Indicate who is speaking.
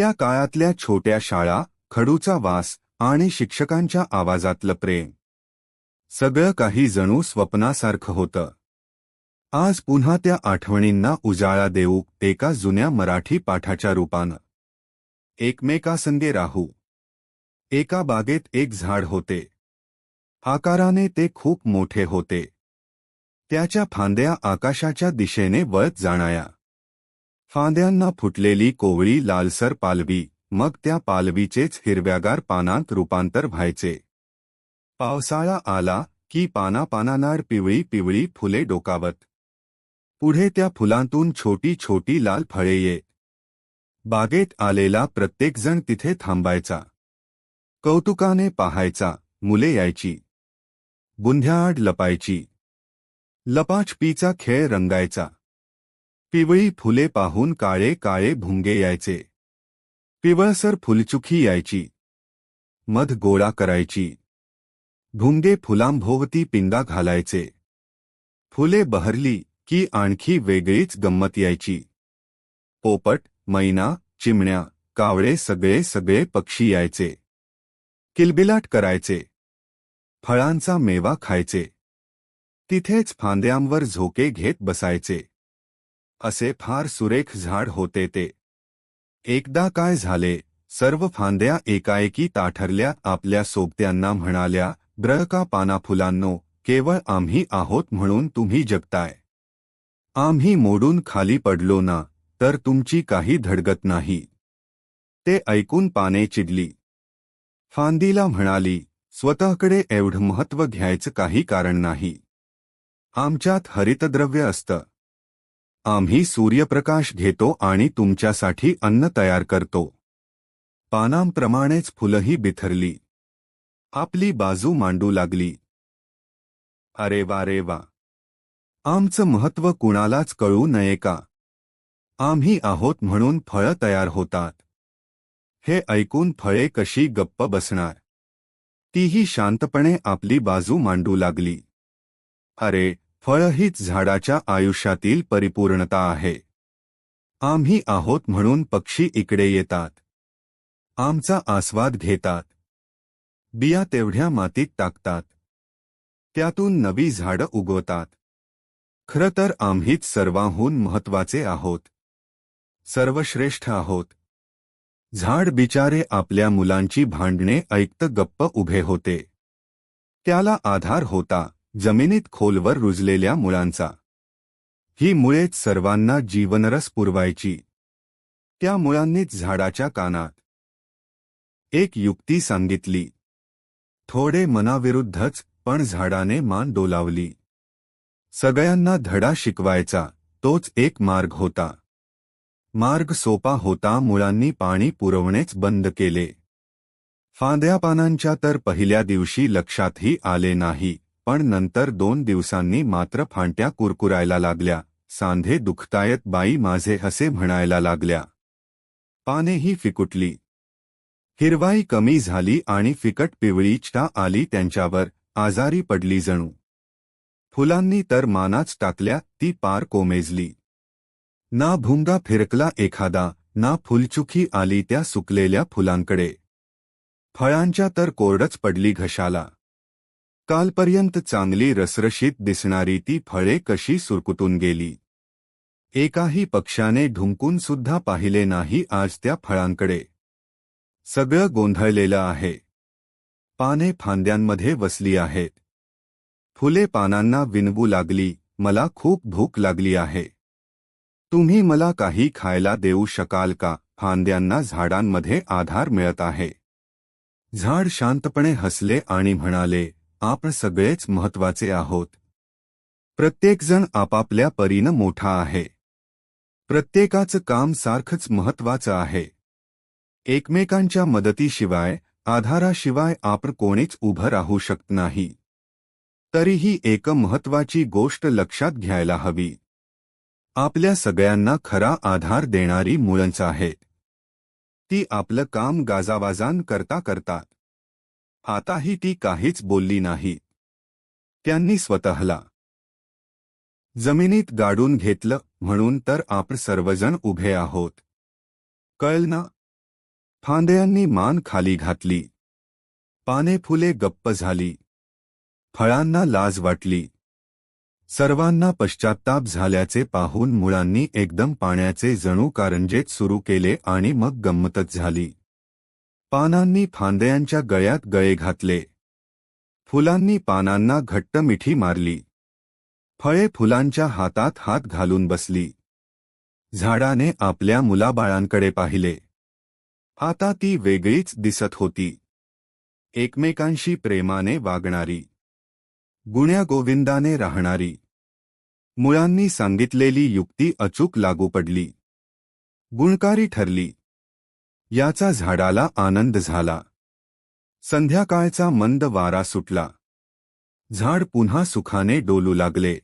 Speaker 1: त्या काळातल्या छोट्या शाळा खडूचा वास आणि शिक्षकांच्या आवाजातलं प्रेम. सगळं काही जणू स्वप्नासारखं होतं. आज पुन्हा त्या आठवणींना उजाळा देऊ एका जुन्या मराठी पाठाच्या रूपानं. एकमेकासंगे राहू. एका बागेत एक झाड होते. आकाराने ते खूप मोठे होते. त्याच्या फांद्या आकाशाच्या दिशेने वळत जाणाया. फांद्यांना फुटलेली कोवळी लालसर पालवी मग त्या पालवीचेच हिरव्यागार पानांत रूपांतर व्हायचे. पावसाळा आला की पानापानानार पिवळी पिवळी फुले डोकावत. पुढे त्या फुलांतून छोटी छोटी लाल फळे ये. बागेत आलेला प्रत्येकजण तिथे थांबायचा. कौतुकाने पाहायचा मुले यायची. बुंध्याआड लपायची. लपाछपीचा खेळ रंगायचा. पिवळी फुले पाहून काळे काळे भुंगे यायचे. पिवळसर फुलचुखी यायची. मध गोळा करायची. भुंगे फुलांभोवती पिंगा घालायचे. फुले बहरली की आणखी वेगळीच यायची. पोपट, मैना, चिमण्या, कावळे सगळे सगळे पक्षी यायचे. किलबिलाट करायचे. फळांचा मेवा खायचे. तिथेच फांद्यांवर झोके घेत बसायचे. असे फार सुरेख झाड होते ते. एकदा काय झाले सर्व फांद्या एकाएकी ताठरल्या आपल्या सोबत्यांना म्हणाल्या ब्रका का पानाफुलांनो केवळ आम्ही आहोत म्हणून तुम्ही जगताय. आम्ही मोडून खाली पडलो ना तर तुमची काही धडगत नाही. ते ऐकून पाने चिडली. फांदीला म्हणाली स्वतःकडे एवढं महत्त्व घ्यायचं काही कारण नाही. आमच्यात हरितद्रव्य असतं. आम्ही सूर्यप्रकाश घेतो आणि तुमच्यासाठी अन्न तयार करतो. पानांप्रमाणेच फुलंही बिथरली. आपली बाजू मांडू लागली. अरे वा रे वा. आमचं महत्त्व कुणालाच कळू नये का? आम्ही आहोत म्हणून फळं तयार होतात. हे ऐकून फळे कशी गप्प बसणार? तीही शांतपणे आपली बाजू मांडू लागली. अरे फळ हीच झाडाच्या आयुष्यातील परिपूर्णता आहे. आम्ही आहोत म्हणून पक्षी इकडे येतात. आमचा आस्वाद घेतात. बिया तेवढ्या मातीत टाकतात. त्यातून नवी झाडं उगवतात. खरं तर आम्हीच सर्वांहून महत्त्वाचे आहोत. सर्वश्रेष्ठ आहोत. झाड बिचारे आपल्या मुलांची भांडणे ऐकत गप्प उभे होते. त्याला आधार होता. जमिनीत खोलवर रुजलेल्या मुळांचा. ही मुळेच सर्वांना जीवनरस पुरवायची. त्या मुळांनीच झाडाच्या कानात. एक युक्ती सांगितली. थोडे मनाविरुद्धच पण झाडाने मान डोलावली. सगळ्यांना धडा शिकवायचा तोच एक मार्ग होता. मार्ग सोपा होता मुळांनी पाणी पुरवणेच बंद केले. फांद्या पानांच्या तर पहिल्या दिवशी लक्षातही आले नाही. पण नंतर दोन दिवसांनी मात्र फांट्या कुरकुरायला लागल्या. सांधे दुखतायत बाई माझे असे म्हणायला लागल्या. पानेही फिकुटली. हिरवाई कमी झाली आणि फिकट पिवळी आली त्यांच्यावर. आजारी पडली जणू. फुलांनी तर मानाच टाकल्या ती पार कोमेजली. ना भुंगा फिरकला एखादा ना फुलचुकी आली त्या सुकलेल्या फुलांकडे. फळांच्या तर कोरडच पडली घशाला. कालपर्यंत चांगली रसरशीत दिसणारी ती फळे कशी सुरकुतून गेली? एकाही पक्षाने ढुंकून सुद्धा पाहिले नाही आज त्या फळांकडे. सगळं गोंधळलेलं आहे. पाने फांद्यांमध्ये वसली आहेत. फुले पानांना विनवू लागली, मला खूप भूक लागली आहे. तुम्ही मला काही खायला देऊ शकाल का? फांद्यांना झाडांमध्ये आधार मिळत आहे. झाड शांतपणे हसले आणि म्हणाले आपण सगळेच महत्त्वाचे आहोत. प्रत्येकजण आपापल्या परीनं मोठा आहे. प्रत्येकाचं काम सारखंच महत्वाचं आहे. एकमेकांच्या मदतीशिवाय आधाराशिवाय आपण कोणीच उभं राहू शकत नाही. तरीही एक महत्वाची गोष्ट लक्षात घ्यायला हवी. आपल्या सगळ्यांना खरा आधार देणारी मुळंच आहेत ती आपलं काम गाजावाजान करता करतात. आताही ती काहीच बोलली नाही. त्यांनी स्वतःला जमिनीत गाडून घेतलं म्हणून तर आपण सर्वजण उभे आहोत. कळल? ना फांद्यांनी मान खाली घातली. पाने फुले गप्प झाली. फळांना लाज वाटली. सर्वांना पश्चात्ताप झाल्याचे पाहून मुळांनी एकदम पाण्याचे जणू कारंजेत सुरू केले आणि मग गंमतच झाली. पानांनी फांद्यांच्या गळ्यात गळे घातले. फुलांनी पानांना घट्ट मिठी मारली. फळे फुलांच्या हातात हात घालून बसली. झाडाने आपल्या मुलाबाळांकडे पाहिले. आता ती वेगळीच दिसत होती. एकमेकांशी प्रेमाने वागणारी. गुण्यागोविंदाने राहणारी. मुळांनी सांगितलेली युक्ती अचूक लागू पडली. गुणकारी ठरली. याचा झाडाला आनंद झाला. संध्याकाळचा मंद वारा सुटला. झाड पुन्हा सुखाने डोलू लागले.